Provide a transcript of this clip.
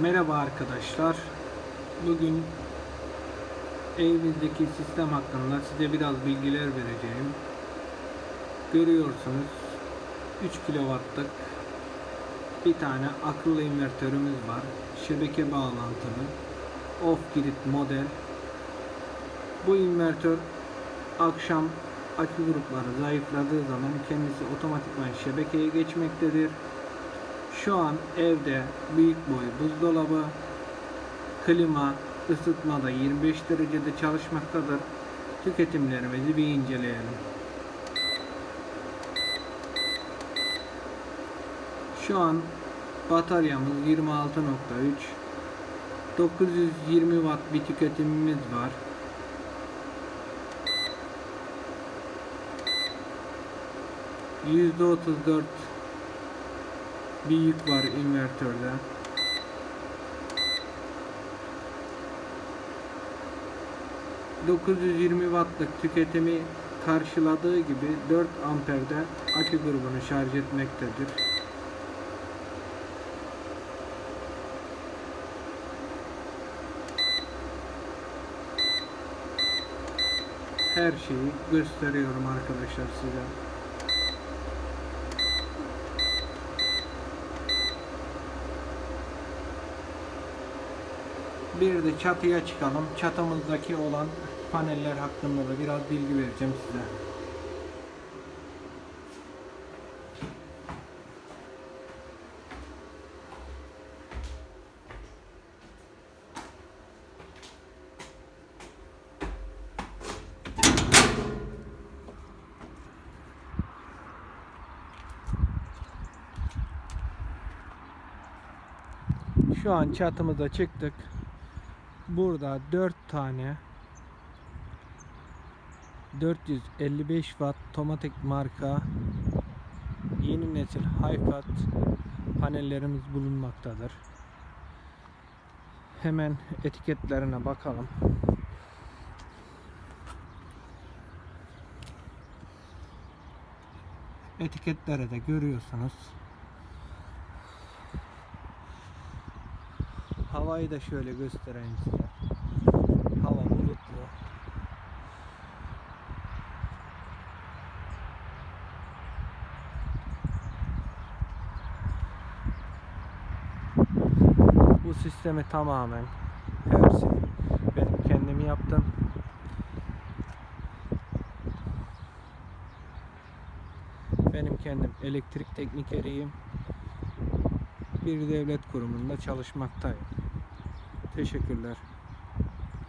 Merhaba arkadaşlar. Bugün evimizdeki sistem hakkında size biraz bilgiler vereceğim. Görüyorsunuz 3 kW'lık bir tane akıllı invertörümüz var. Şebeke bağlantılı. Off-grid model. Bu invertör akşam akü grupları zayıfladığı zaman kendisi otomatikman şebekeye geçmektedir. Şu an evde büyük boy buzdolabı, klima, ısıtmada 25 derecede çalışmaktadır. Tüketimlerimizi bir inceleyelim. Şu an bataryamız 26.3 920 watt bir tüketimimiz var. %34 bir yük var invertörde. ...920 wattlık tüketimi karşıladığı gibi 4 amperde akü grubunu şarj etmektedir. Her şeyi gösteriyorum arkadaşlar size. Bir de çatıya çıkalım. Çatımızdaki olan paneller hakkında da biraz bilgi vereceğim size. Şu an çatımıza çıktık. Burada 4 tane 455 watt Tomatek marka yeni nesil Hi-Watt panellerimiz bulunmaktadır. Hemen etiketlerine bakalım. Etiketlere de görüyorsunuz. Havayı da şöyle göstereyim size. Hava bulutlu. Bu sistemi tamamen hepsi benim kendim yaptım. Benim kendim elektrik teknikeriyim. Bir devlet kurumunda çalışmaktayım. Teşekkürler.